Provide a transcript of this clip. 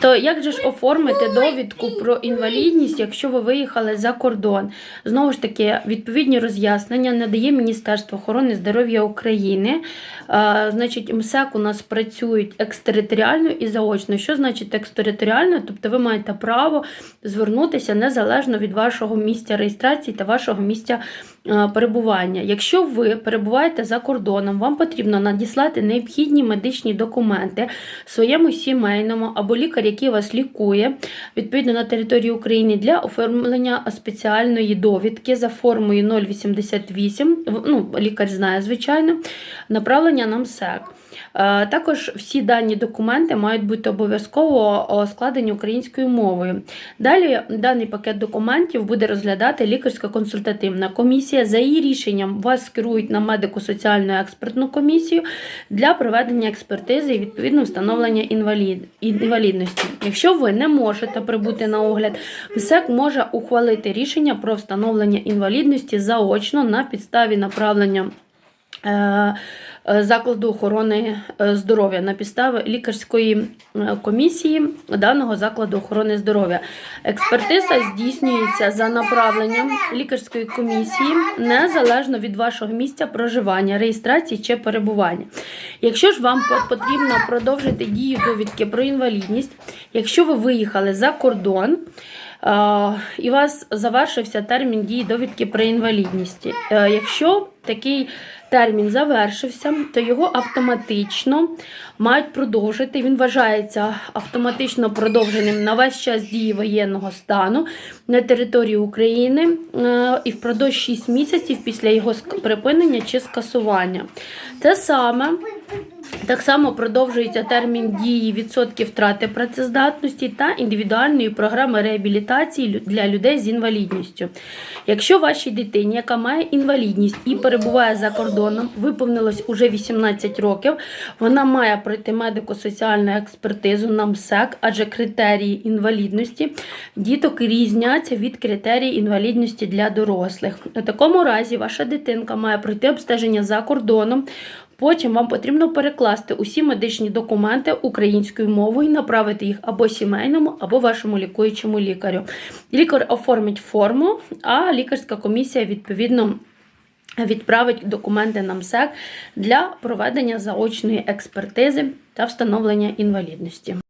То як же ж оформити довідку про інвалідність, якщо ви виїхали за кордон? Знову ж таки, відповідні роз'яснення надає Міністерство охорони здоров'я України. А, значить, МСЕК у нас працюють екстериторіально і заочно. Що значить екстериторіально? Тобто ви маєте право звернутися незалежно від вашого місця реєстрації та вашого місця перебування. Якщо ви перебуваєте за кордоном, вам потрібно надіслати необхідні медичні документи своєму сімейному або лікар, який вас лікує, відповідно на території України для оформлення спеціальної довідки за формою 088. Ну, лікар знає, звичайно, направлення на МСЕК. Е, Також всі дані документи мають бути обов'язково складені українською мовою. Далі даний пакет документів буде розглядати лікарська консультативна комісія. За її рішенням вас скерують на медико-соціальну експертну комісію для проведення експертизи і відповідно встановлення інвалід... інвалідності. Якщо ви не можете прибути на огляд, МСЕК може ухвалити рішення про встановлення інвалідності заочно на підставі направлення. Е, е, Закладу охорони е, здоров'я на підставі лікарської комісії даного закладу охорони здоров'я. Експертиза здійснюється за направленням лікарської комісії незалежно від вашого місця проживання, реєстрації чи перебування. Якщо ж вам потрібно продовжити дію довідки про інвалідність, якщо ви виїхали за кордон. І у вас завершився термін дії довідки про інвалідність. Е, Якщо такий термін завершився, то його автоматично мають продовжити. Він вважається автоматично продовженим на весь час дії воєнного стану на території України е, і впродовж 6 місяців після його припинення чи скасування. Те саме. Так само продовжується термін дії відсотків втрати працездатності та індивідуальної програми реабілітації для людей з інвалідністю. Якщо вашій дитині, яка має інвалідність і перебуває за кордоном, виповнилось уже 18 років, вона має пройти медико-соціальну експертизу на МСЕК, адже критерії інвалідності діток різняться від критерій інвалідності для дорослих. У такому разі ваша дитинка має пройти обстеження за кордоном. Потім вам потрібно перекласти усі медичні документи українською мовою направити їх або сімейному, або вашому лікуючому лікарю. Лікар оформить форму, а лікарська комісія відповідно. Відправить документи на МСЕК для проведення заочної експертизи та встановлення інвалідності.